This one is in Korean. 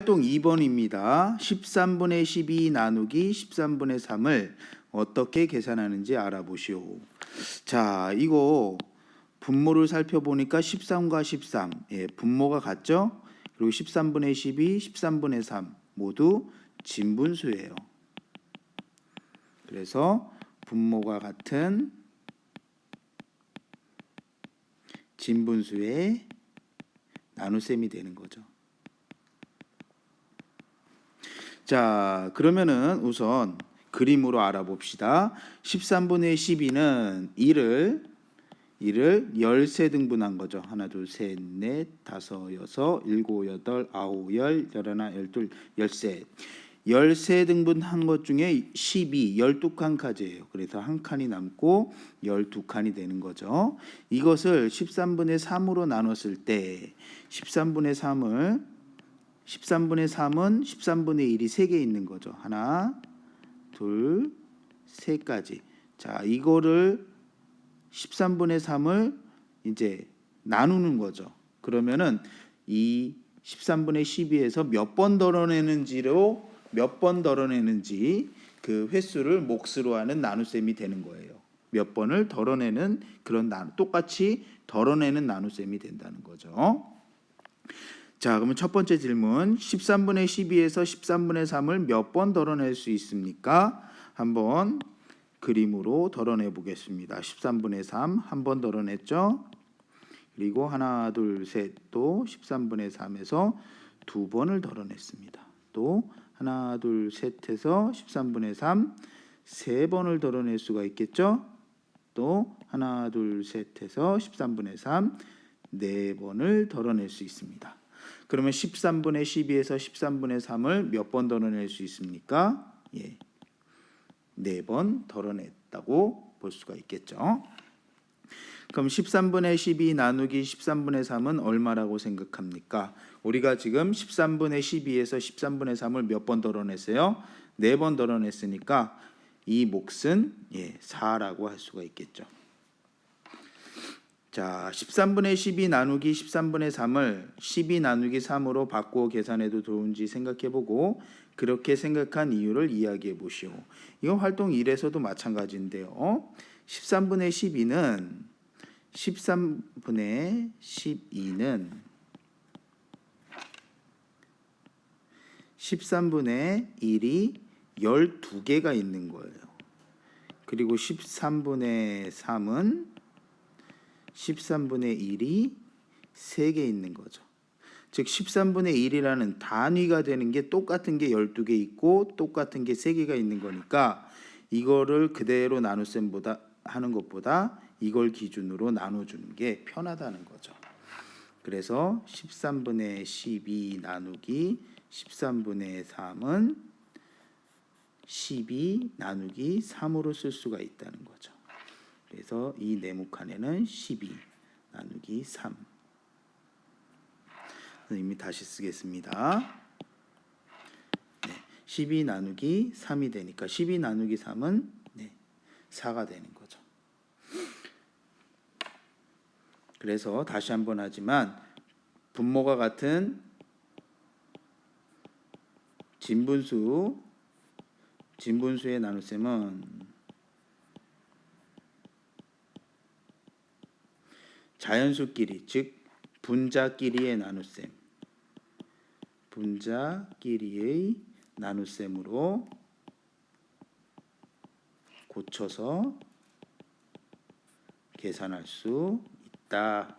활동 2번입니다. 13분의 12 나누기 13분의 3을 어떻게 계산하는지 알아보시오. 자, 이거 분모를 살펴보니까 13과 13, 예, 분모가 같죠? 그리고 13분의 12, 13분의 3 모두 진분수예요. 그래서 분모가 같은 진분수의 나눗셈이 되는 거죠. 자, 그러면은 우선 그림으로 알아봅시다. 13분의 12는 1을 1을 13등분한 거죠. 하나, 둘, 셋, 넷, 다섯, 여섯, 일곱, 여덟, 아홉, 열, 열하나, 열둘, 열셋. 13등분한 것 중에 12, 12칸까지예요. 그래서 한 칸이 남고 12칸이 되는 거죠. 이것을 13분의 3으로 나눴을 때 13분의 3을 13분의 3은 13분의 1이 3개 있는 거죠. 하나, 둘, 셋까지. 자, 이거를 13분의 3을 이제 나누는 거죠. 그러면은 이 13분의 12에서 몇 번 덜어내는지로 몇 번 덜어내는지 그 횟수를 몫으로 하는 나눗셈이 되는 거예요. 몇 번을 덜어내는 그런 나 똑같이 덜어내는 나눗셈이 된다는 거죠. 자, 그러면 첫 번째 질문 13분의 12에서 13분의 3을 몇 번 덜어낼 수 있습니까? 한번 그림으로 덜어내 보겠습니다. 13분의 3 한 번 덜어냈죠? 그리고 하나, 둘, 셋 또 13분의 3에서 두 번을 덜어냈습니다. 또 하나, 둘, 셋 해서 13분의 3 세 번을 덜어낼 수가 있겠죠? 또 하나, 둘, 셋 해서 13분의 3 네 번을 덜어낼 수 있습니다. 그러면 13분의 12에서 13분의 3을 몇 번 덜어낼 수 있습니까? 예. 네 번 덜어냈다고 볼 수가 있겠죠. 그럼 13분의 12 나누기 13분의 3은 얼마라고 생각합니까? 우리가 지금 13분의 12에서 13분의 3을 몇 번 덜어냈어요? 네 번 덜어냈으니까 이 몫은 예, 4라고 할 수가 있겠죠. 자, 13분의 12 나누기 13분의 3을 12 나누기 3으로 바꾸어 계산해도 좋은지 생각해 보고 그렇게 생각한 이유를 이야기해 보시오. 이건 활동 1에서도 마찬가지인데요. 13분의 12는 13분의 12는 13분의 1이 12개가 있는 거예요. 그리고 13분의 3은 13분의 1이 3개 있는 거죠. 즉 13분의 1이라는 단위가 되는 게 똑같은 게 12개 있고 똑같은 게 3개가 있는 거니까 이거를 그대로 나눗셈보다 하는 것보다 이걸 기준으로 나눠 주는 게 편하다는 거죠. 그래서 13분의 12 나누기 13분의 3은 12 나누기 3으로 쓸 수가 있다는 거죠. 그래서 이 네모칸에는 12 나누기 3. 선생님이 다시 쓰겠습니다. 네, 12 나누기 3이 되니까 12 나누기 3은 네, 4가 되는 거죠. 그래서 다시 한번 하지만 분모가 같은 진분수 진분수의 나눗셈은 자연수끼리 즉 분자끼리의 나눗셈 분자끼리의 나눗셈으로 고쳐서 계산할 수 있다.